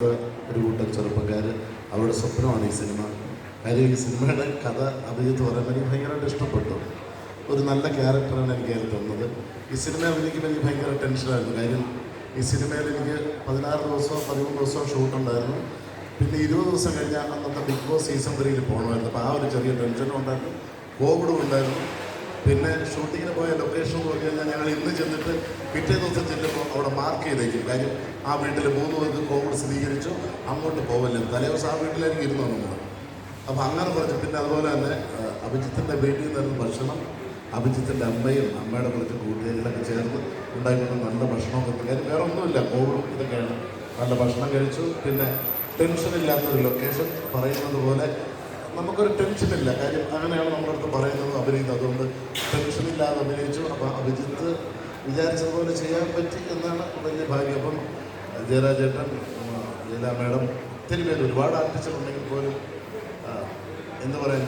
ഒരു കൂട്ടം ചെറുപ്പക്കാർ അവരുടെ സ്വപ്നമാണ് ഈ സിനിമ. കാര്യം ഈ സിനിമയുടെ കഥ അഭിജിത്ത് പറയുമ്പോൾ എനിക്ക് ഭയങ്കരമായിട്ട് ഇഷ്ടപ്പെട്ടു. ഒരു നല്ല ക്യാരക്ടറാണ് എനിക്ക് അതിൽ തന്നത്. ഈ സിനിമ അഭിനയിക്കുമ്പോൾ എനിക്ക് ഭയങ്കര ടെൻഷനായിരുന്നു കാര്യം ഈ സിനിമയിൽ എനിക്ക് പതിനാറ് ദിവസമോ പതിമൂന്ന് ദിവസമോ ഷൂട്ടുണ്ടായിരുന്നു പിന്നെ ഇരുപത് ദിവസം കഴിഞ്ഞാൽ അന്നത്തെ ബിഗ് ബോസ് സീസൺ ത്രീയിൽ പോകണമായിരുന്നു അപ്പോൾ ആ ഒരു ചെറിയ ടെൻഷനും ഉണ്ടായിരുന്നു. കോവിഡും ഉണ്ടായിരുന്നു. പിന്നെ ഷൂട്ടിങ്ങിന് പോയ ലൊക്കേഷൻ പോയി കഴിഞ്ഞാൽ ഞങ്ങൾ ഇന്ന് ചെന്നിട്ട് പിറ്റേ ദിവസം ചെല്ലുമ്പോൾ അവിടെ മാർക്ക് ചെയ്തേക്കും. കാര്യം ആ വീട്ടിൽ മൂന്ന് പേർക്ക് കോവിഡ് സ്ഥിരീകരിച്ചു. അങ്ങോട്ട് പോവല്ലേ? തലേ ദിവസം ആ വീട്ടിലായിരിക്കും ഇരുന്നു നമ്മൾ അപ്പോൾ അങ്ങനെ കുറച്ച് പിന്നെ അതുപോലെ തന്നെ അഭിജിത്തിന്റെ വീട്ടിൽ നിന്നായിരുന്നു ഭക്ഷണം. അഭിജിത്തിന്റെ അമ്മയും അമ്മയുടെ കുറച്ച് കൂട്ടുകാരികളൊക്കെ ചേർന്ന് ഉണ്ടാക്കുന്ന നല്ല ഭക്ഷണമൊക്കെ. കാര്യം വേറെ ഒന്നുമില്ല. കോവിഡും ഇതൊക്കെയാണ്. നല്ല ഭക്ഷണം കഴിച്ചു. പിന്നെ ടെൻഷൻ ഇല്ലാത്തൊരു ലൊക്കേഷൻ പറയുന്നത് പോലെ നമുക്കൊരു ടെൻഷൻ ഇല്ല. കാര്യം അങ്ങനെയാണ് നമ്മുടെ അടുത്ത് പറയുന്നത് അഭിനയിക്കുന്നത്. അതുകൊണ്ട് ടെൻഷനില്ലാതെ അഭിനയിച്ചു. അപ്പം അഭിജിത്ത് വിചാരിച്ചതുപോലെ ചെയ്യാൻ പറ്റി എന്നാണ് വലിയ ഭാഗ്യം. അപ്പം ജയരാജേട്ടൻ ലീല മാഡം ഒത്തിരി പേര് ഒരുപാട് ആർട്ടിസ്റ്റുകളുണ്ടെങ്കിൽ പോലും എന്താ പറയുക